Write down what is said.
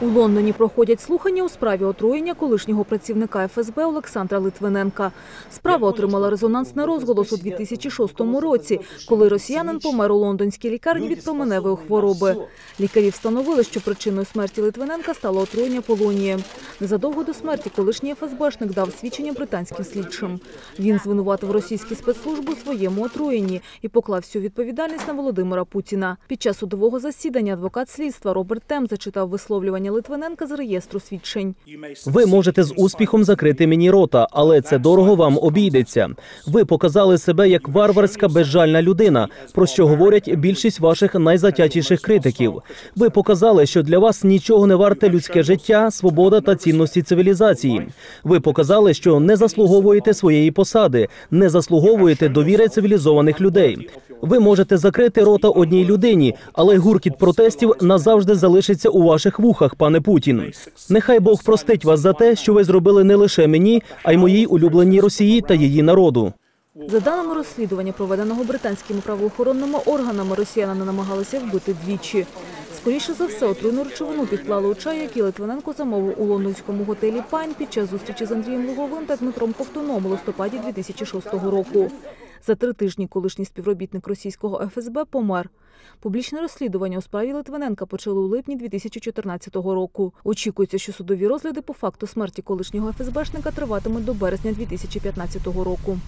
У Лондоні проходять слухання у справі отруєння колишнього працівника ФСБ Олександра Литвиненка. Справа отримала резонансний розголос у 2006 році, коли росіянин помер у лондонській лікарні від променевої хвороби. Лікарі встановили, що причиною смерті Литвиненка стало отруєння полонієм. Незадовго до смерті колишній ФСБшник дав свідчення британським слідчим. Він звинуватив російські спецслужби у своєму отруєнні і поклав всю відповідальність на Володимира Путіна. Під час судового засідання адвокат слідства Роберт Тем зачитав висловлювання Литвиненка з реєстру свідчень. Ви можете з успіхом закрити мені рота, але це дорого вам обійдеться. Ви показали себе як варварська безжальна людина, про що говорять більшість ваших найзатятіших критиків. Ви показали, що для вас нічого не варте людське життя, свобода та цінності цивілізації. Ви показали, що не заслуговуєте своєї посади, не заслуговуєте довіри цивілізованих людей. Ви можете закрити рота одній людині, але гуркіт протестів назавжди залишиться у ваших вухах, пане Путін. Нехай Бог простить вас за те, що ви зробили не лише мені, а й моїй улюбленій Росії та її народу. За даними розслідування, проведеного британськими правоохоронними органами, росіянина намагалися вбити двічі. Скоріше за все, отруйну речовину підклали у чай, який Литвиненко замовив у лондонському готелі Пайн під час зустрічі з Андрієм Луговим та Дмитром Ковтуном у листопаді 2006 року. За три тижні колишній співробітник російського ФСБ помер. Публічне розслідування у справі Литвиненка почали у липні 2014 року. Очікується, що судові розгляди по факту смерті колишнього ФСБшника триватимуть до березня 2015 року.